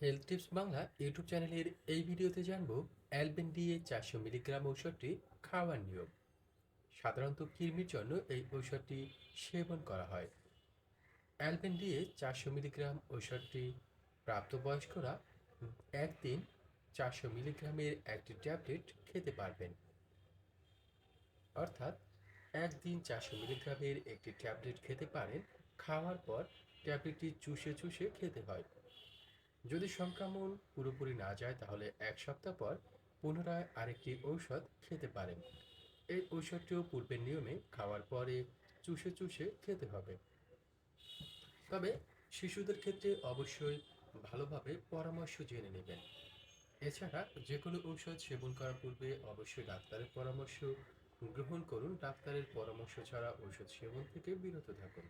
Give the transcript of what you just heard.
Health tips Bangla YouTube চ্যানেলের এই ভিডিওতে জানব অ্যালবেন দিয়ে চারশো মিলিগ্রাম ঔষধটি খাওয়ার নিয়ম। সাধারণত কৃমির জন্য এই ঔষধটি সেবন করা হয়। অ্যালবেন দিয়ে চারশো মিলিগ্রাম ঔষধটি প্রাপ্তবয়স্করা একদিন চারশো মিলিগ্রামের একটি ট্যাবলেট খেতে পারবেন। অর্থাৎ একদিন চারশো মিলিগ্রামের একটি ট্যাবলেট খেতে পারেন, খাওয়ার পর ট্যাবলেটটি চুষে চুষে খেতে হয়। যদি সংক্রমণ পুরোপুরি না যায়, তাহলে এক সপ্তাহ পর পুনরায় আরেকটি ঔষধ খেতে পারেন। এই ঔষধটিও পূর্বের নিয়মে খাওয়ার পরে চুষে চুষে খেতে হবে। তবে শিশুদের ক্ষেত্রে অবশ্যই ভালোভাবে পরামর্শ জেনে নেবেন। এছাড়া যে কোনো ঔষধ সেবন করার পূর্বে অবশ্যই ডাক্তারের পরামর্শ গ্রহণ করুন। ডাক্তারের পরামর্শ ছাড়া ঔষধ সেবন থেকে বিরত থাকুন।